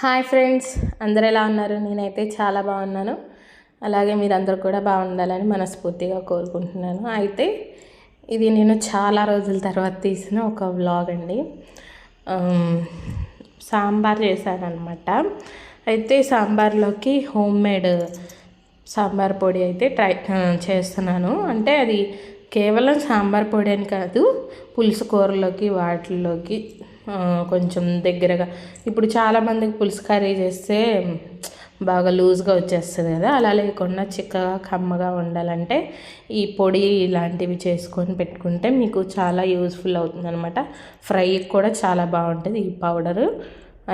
Hi friends అందరు ఎలా ఉన్నారు? నేనైతే చాలా బాగున్నాను. అలాగే మీరందరూ కూడా బాగుండాలని మనస్ఫూర్తిగా కోరుకుంటున్నాను. అయితే ఇది నేను చాలా రోజుల తర్వాత తీసిన ఒక వ్లాగ్ అండి. సాంబార్ చేశాను అనమాట అయితే సాంబార్లోకి హోమ్ మేడ్ సాంబార్ పొడి అయితే ట్రై చేస్తున్నాను. అంటే అది కేవలం సాంబార్ పొడి అని కాదు పులుసు కూరలోకి వాటిల్లోకి కొంచెం దగ్గరగా. ఇప్పుడు చాలామందికి పులుసు కర్రీ చేస్తే బాగా లూజ్గా వచ్చేస్తుంది కదా. అలా లేకుండా చిక్కగా కమ్మగా ఉండాలంటే ఈ పొడి ఇలాంటివి చేసుకొని పెట్టుకుంటే మీకు చాలా యూస్ఫుల్ అవుతుంది అనమాట ఫ్రై కూడా చాలా బాగుంటుంది ఈ పౌడరు.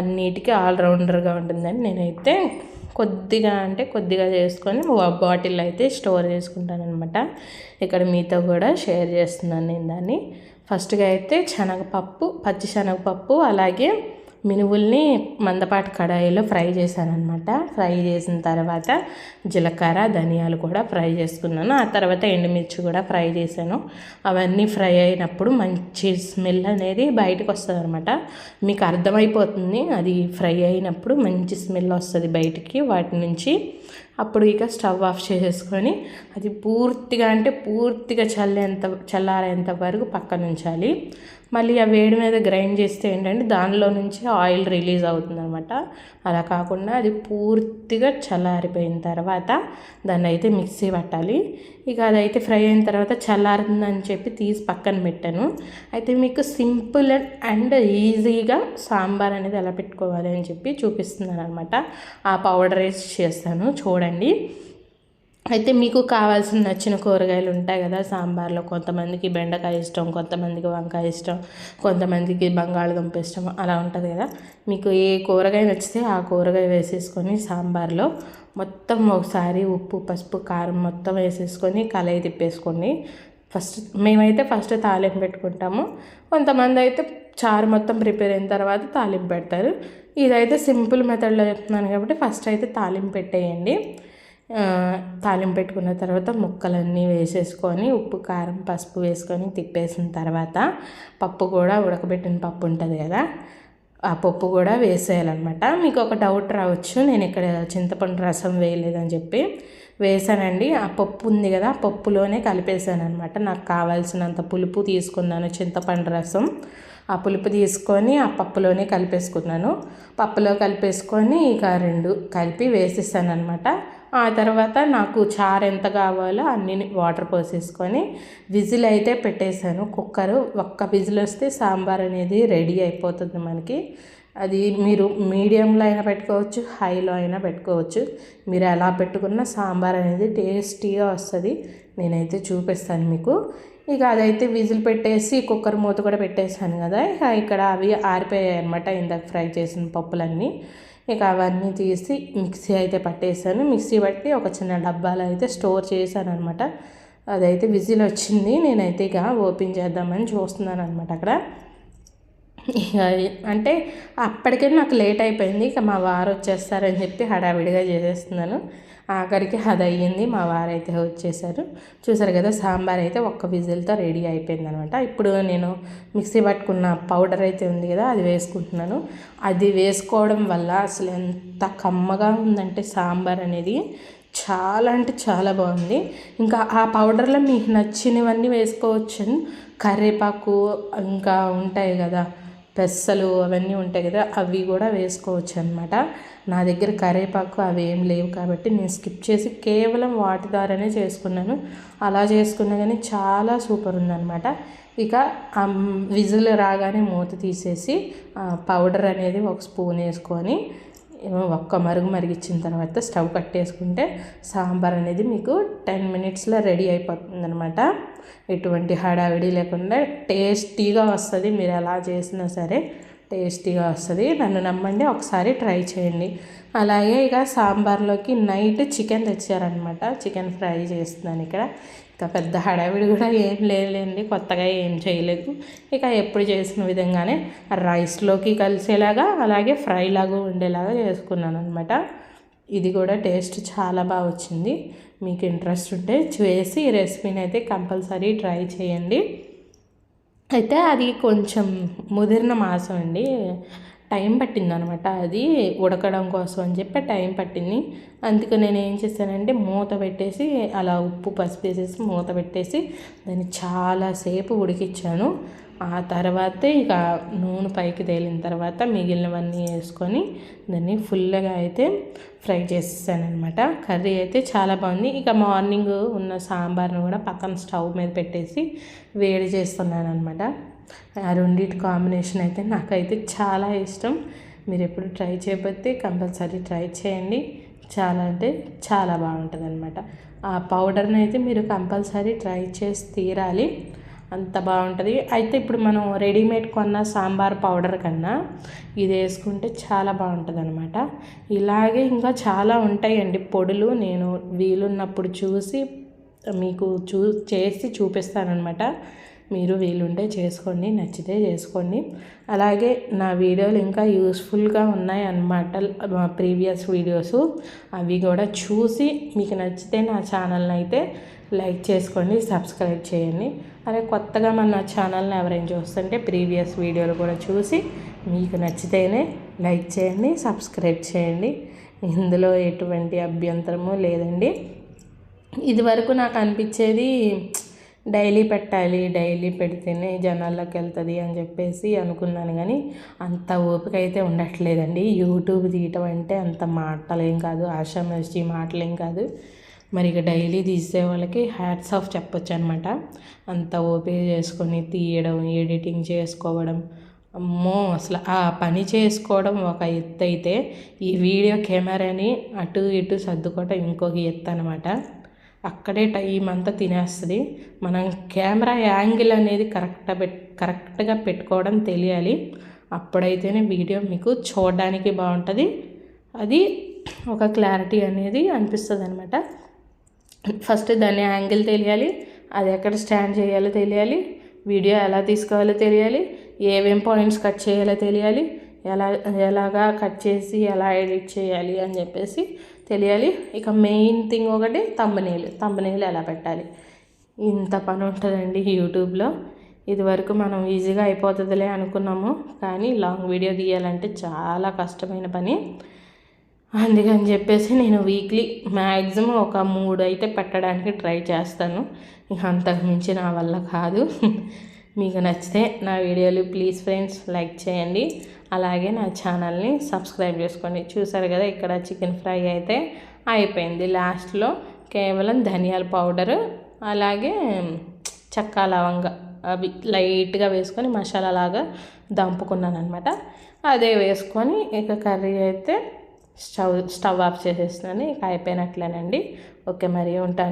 అన్నిటికీ ఆల్రౌండర్గా ఉంటుందని నేనైతే కొద్దిగా అంటే కొద్దిగా చేసుకొని బాటిల్ అయితే స్టోర్ చేసుకుంటాను అనమాట ఇక్కడ మీతో కూడా షేర్ చేస్తున్నాను నేను దాన్ని. ఫస్ట్గా అయితే శనగపప్పు పచ్చి శనగపప్పు అలాగే మినువుల్ని మందపాటి కడాయిలో ఫ్రై చేశానన్నమాట. ఫ్రై చేసిన తర్వాత జీలకర్ర ధనియాలు కూడా ఫ్రై చేసుకున్నాను. ఆ తర్వాత ఎండుమిర్చి కూడా ఫ్రై చేశాను. అవన్నీ ఫ్రై అయినప్పుడు మంచి స్మెల్ అనేది బయటకు వస్తుంది అనమాట మీకు అర్థమైపోతుంది అది ఫ్రై అయినప్పుడు మంచి స్మెల్ వస్తుంది బయటికి వాటి నుంచి అప్పుడు ఇక స్టవ్ ఆఫ్ చేసేసుకొని అది పూర్తిగా అంటే పూర్తిగా చల్లేంత చల్లారేంత వరకు పక్కన ఉంచాలి. మళ్ళీ ఆ వేడి మీద గ్రైండ్ చేస్తే ఏంటంటే దానిలో నుంచి ఆయిల్ రిలీజ్ అవుతుందనమాట అలా కాకుండా అది పూర్తిగా చల్లారిపోయిన తర్వాత దాన్ని అయితే మిక్సీ పట్టాలి. ఇక అదైతే ఫ్రై అయిన తర్వాత చల్లారుతుందని చెప్పి తీసి పక్కన పెట్టాను. అయితే మీకు సింపుల్ అండ్ ఈజీగా సాంబార్ అనేది ఎలా పెట్టుకోవాలి అని చెప్పి చూపిస్తున్నాను అనమాట ఆ పౌడర్ వేసి చేస్తాను. చూడండి. అయితే మీకు కావాల్సిన నచ్చిన కూరగాయలు ఉంటాయి కదా సాంబార్లో కొంతమందికి బెండకాయ ఇష్టం కొంతమందికి వంకాయ ఇష్టం కొంతమందికి బంగాళదుంప ఇష్టం అలా ఉంటుంది కదా. మీకు ఏ కూరగాయ నచ్చితే ఆ కూరగాయ వేసేసుకొని సాంబార్లో మొత్తం ఒకసారి ఉప్పు పసుపు కారం మొత్తం వేసేసుకొని కలయి తిప్పేసుకోండి. ఫస్ట్ మేమైతే ఫస్ట్ తాలింపు పెట్టుకుంటాము. కొంతమంది అయితే చారు మొత్తం ప్రిపేర్ అయిన తర్వాత తాలింపు పెడతారు. ఇదైతే సింపుల్ మెథడ్లో చెప్తున్నాను కాబట్టి ఫస్ట్ అయితే తాలింపు పెట్టేయండి. తాలింపు పెట్టుకున్న తర్వాత ముక్కలన్నీ వేసేసుకొని ఉప్పు కారం పసుపు వేసుకొని తిప్పేసిన తర్వాత పప్పు కూడా ఉడకబెట్టిన పప్పు ఉంటుంది కదా ఆ పప్పు కూడా వేసేయాలన్నమాట. మీకు ఒక డౌట్ రావచ్చు నేను ఇక్కడ చింతపండు రసం వేయలేదని చెప్పి వేసానండి. ఆ పప్పు ఉంది కదా ఆ పప్పులోనే కలిపేసాను అనమాట నాకు కావాల్సినంత పులుపు తీసుకున్నాను చింతపండు రసం. ఆ పులుపు తీసుకొని ఆ పప్పులోనే కలిపేసుకున్నాను. పప్పులో కలిపేసుకొని ఇక రెండు కలిపి వేసేసాను అనమాట ఆ తర్వాత నాకు చారు ఎంత కావాలో అన్ని వాటర్ పోసేసుకొని విజిల్ అయితే పెట్టేశాను. కుక్కరు ఒక్క విజిల్ వస్తే సాంబార్ అనేది రెడీ అయిపోతుంది మనకి. అది మీరు మీడియంలో అయినా పెట్టుకోవచ్చు హైలో అయినా పెట్టుకోవచ్చు. మీరు ఎలా పెట్టుకున్న సాంబార్ అనేది టేస్టీగా వస్తుంది. నేనైతే చూపిస్తాను మీకు. ఇక అదైతే విజిల్ పెట్టేసి కుక్కర్ మూత కూడా పెట్టేశాను కదా. ఇక ఇక్కడ అవి ఆరిపోయాయి అనమాట ఇందాక ఫ్రై చేసిన పప్పులన్నీ. ఇక అవన్నీ తీసి మిక్సీ అయితే పట్టేసాను. మిక్సీ పట్టి ఒక చిన్న డబ్బాలో అయితే స్టోర్ చేశాను అనమాట అదైతే విజిల్ వచ్చింది. నేనైతే ఇక ఓపెన్ చేద్దామని చూస్తున్నాను అనమాట అక్కడ. ఇక అంటే అప్పటికే నాకు లేట్ అయిపోయింది ఇక మా వారు వచ్చేస్తారని చెప్పి హడావిడిగా చేసేస్తున్నాను. ఆఖరికి అది అయ్యింది మా వారు అయితే వచ్చేసారు. చూసారు కదా సాంబార్ అయితే ఒక్క విజిల్తో రెడీ అయిపోయింది అనమాట ఇప్పుడు నేను మిక్సీ పట్టుకున్న పౌడర్ అయితే ఉంది కదా అది వేసుకుంటున్నాను. అది వేసుకోవడం వల్ల అసలు ఎంత కమ్మగా ఉందంటే సాంబార్ అనేది. చాలా అంటే చాలా బాగుంది. ఇంకా ఆ పౌడర్లో మీకు నచ్చినవన్నీ వేసుకోవచ్చు కరివేపాకు ఇంకా ఉంటాయి కదా పెసలు అవన్నీ ఉంటాయి కదా అవి కూడా వేసుకోవచ్చు అనమాట నా దగ్గర కరివేపాకు అవి ఏం లేవు కాబట్టి నేను స్కిప్ చేసి కేవలం వాటి ద్వారానే చేసుకున్నాను. అలా చేసుకున్నా కానీ చాలా సూపర్ ఉందన్నమాట. ఇక ఆ విజిల్ రాగానే మూత తీసేసి ఆ పౌడర్ అనేది ఒక స్పూన్ వేసుకొని ఒక్క మరుగు మరిగించిన తర్వాత స్టవ్ కట్టేసుకుంటే సాంబార్ అనేది మీకు టెన్ మినిట్స్లో రెడీ అయిపోతుంది అనమాట ఎటువంటి హడావిడి లేకుండా టేస్టీగా వస్తుంది. మీరు ఎలా చేసినా సరే టేస్టీగా వస్తుంది. నన్ను నమ్మండి ఒకసారి ట్రై చేయండి. అలాగే ఇక సాంబార్లోకి నైట్ చికెన్ తెచ్చారనమాట చికెన్ ఫ్రై చేస్తున్నాను ఇక్కడ. ఇక పెద్ద హడావిడి కూడా ఏం లేదులేండి కొత్తగా ఏం చేయలేదు. ఇక ఎప్పుడు చేసిన విధంగానే రైస్లోకి కలిసేలాగా అలాగే ఫ్రైలాగా ఉండేలాగా చేసుకున్నాను అనమాట ఇది కూడా టేస్ట్ చాలా బాగా వచ్చింది. మీకు ఇంట్రెస్ట్ ఉంటే చేసి ఈ రెసిపీని అయితే కంపల్సరీ ట్రై చేయండి. అయితే అది కొంచెం ముదిరిన మాసం అండి. టైం పట్టింది అనమాట అది ఉడకడం కోసం అని చెప్పి టైం పట్టింది. అందుకే నేను ఏం చేశానంటే మూత పెట్టేసి అలా ఉప్పు పసుపు వేసేసి మూత పెట్టేసి దాన్ని చాలాసేపు ఉడికిచ్చాను. ఆ తర్వాతే ఇక నూనె పైకి తేలిన తర్వాత మిగిలినవన్నీ వేసుకొని దాన్ని ఫుల్గా అయితే ఫ్రై చేసేసానమాట కర్రీ అయితే చాలా బాగుంది. ఇక మార్నింగ్ ఉన్న సాంబార్ను కూడా పక్కన స్టవ్ మీద పెట్టేసి వేడి చేస్తున్నాను అనమాట ఆ రెండింటి కాంబినేషన్ అయితే నాకైతే చాలా ఇష్టం. మీరు ఎప్పుడు ట్రై చేయకపోతే కంపల్సరీ ట్రై చేయండి. చాలా అంటే చాలా బాగుంటుంది అనమాట ఆ పౌడర్ని అయితే మీరు కంపల్సరీ ట్రై చేసి తీరాలి. అంత బాగుంటుంది. అయితే ఇప్పుడు మనం రెడీమేడ్ కొన్న సాంబార్ పౌడర్ కన్నా ఇది వేసుకుంటే చాలా బాగుంటుంది అనమాట ఇలాగే ఇంకా చాలా ఉంటాయండి పొడులు. నేను వీలున్నప్పుడు చూసి మీకు చూ చేసి చూపిస్తానమాట మీరు వీలుంటే చేసుకోండి నచ్చితే చేసుకోండి. అలాగే నా వీడియోలు ఇంకా యూస్ఫుల్గా ఉన్నాయి అన్నమాట ప్రీవియస్ వీడియోస్. అవి కూడా చూసి మీకు నచ్చితే నా ఛానల్ని అయితే లైక్ చేసుకోండి సబ్స్క్రైబ్ చేయండి. అదే కొత్తగా మన ఛానల్ని ఎవరైనా చూస్తుంటే ప్రీవియస్ వీడియోలు కూడా చూసి మీకు నచ్చితేనే లైక్ చేయండి సబ్స్క్రైబ్ చేయండి. ఇందులో ఎటువంటి అభ్యంతరము లేదండి. ఇదివరకు నాకు అనిపించేది డైలీ పెట్టాలి డైలీ పెడితేనే జనాల్లోకి వెళ్తుంది అని చెప్పేసి అనుకున్నాను కానీ అంత ఓపిక అయితే ఉండట్లేదండి. యూట్యూబ్ తీయటం అంటే అంత మాటలేం కాదు ఆషామర్చి మాటలేం కాదు. మరి ఇక డైలీ తీసే వాళ్ళకి హ్యాట్స్ ఆఫ్ చెప్పొచ్చు అనమాట అంత ఓపిక చేసుకొని తీయడం ఎడిటింగ్ చేసుకోవడం. అమ్మో! అసలు ఆ పని చేసుకోవడం ఒక ఎత్తు అయితే ఈ వీడియో కెమెరాని అటు ఇటు సర్దుకోవటం ఇంకొక ఎత్తు అనమాట అక్కడే టైం అంతా తినేస్తుంది. మనం కెమెరా యాంగిల్ అనేది కరెక్ట్ పెట్ కరెక్ట్గా పెట్టుకోవడం తెలియాలి. అప్పుడైతేనే వీడియో మీకు చూడడానికి బాగుంటుంది. అది ఒక క్లారిటీ అనేది అనిపిస్తుంది అనమాట ఫస్ట్ దాని యాంగిల్ తెలియాలి అది ఎక్కడ స్టాండ్ చేయాలో తెలియాలి వీడియో ఎలా తీసుకోవాలో తెలియాలి ఏమేం పాయింట్స్ కట్ చేయాలో తెలియాలి ఎలా ఎలాగా కట్ చేసి ఎలా ఎడిట్ చేయాలి అని చెప్పేసి తెలియాలి. ఇక మెయిన్ థింగ్ ఒకటి తంబనేలు తంబనేలు ఎలా పెట్టాలి? ఇంత పని ఉంటుందండి యూట్యూబ్లో. ఇదివరకు మనం ఈజీగా అయిపోతుందిలే అనుకున్నాము. కానీ లాంగ్ వీడియో తీయాలంటే చాలా కష్టమైన పని. అందుకని చెప్పేసి నేను వీక్లీ మ్యాక్సిమం ఒక మూడు అయితే పెట్టడానికి ట్రై చేస్తాను. ఇక అంతకు మించి నా వల్ల కాదు. మీకు నచ్చితే నా వీడియోలు ప్లీజ్ ఫ్రెండ్స్ లైక్ చేయండి. అలాగే నా ఛానల్ని సబ్స్క్రైబ్ చేసుకోండి. చూసారు కదా ఇక్కడ చికెన్ ఫ్రై అయితే అయిపోయింది. లాస్ట్లో కేవలం ధనియాల పౌడరు అలాగే చక్కా లవంగ అవి లైట్గా వేసుకొని మసాలా లాగా దంపుకున్నాను అనమాట అదే వేసుకొని ఇక కర్రీ అయితే స్టవ్ స్టవ్ ఆఫ్ చేసేస్తున్నాను. ఇక అయిపోయినట్లేనండి. ఓకే మరి ఉంటాను.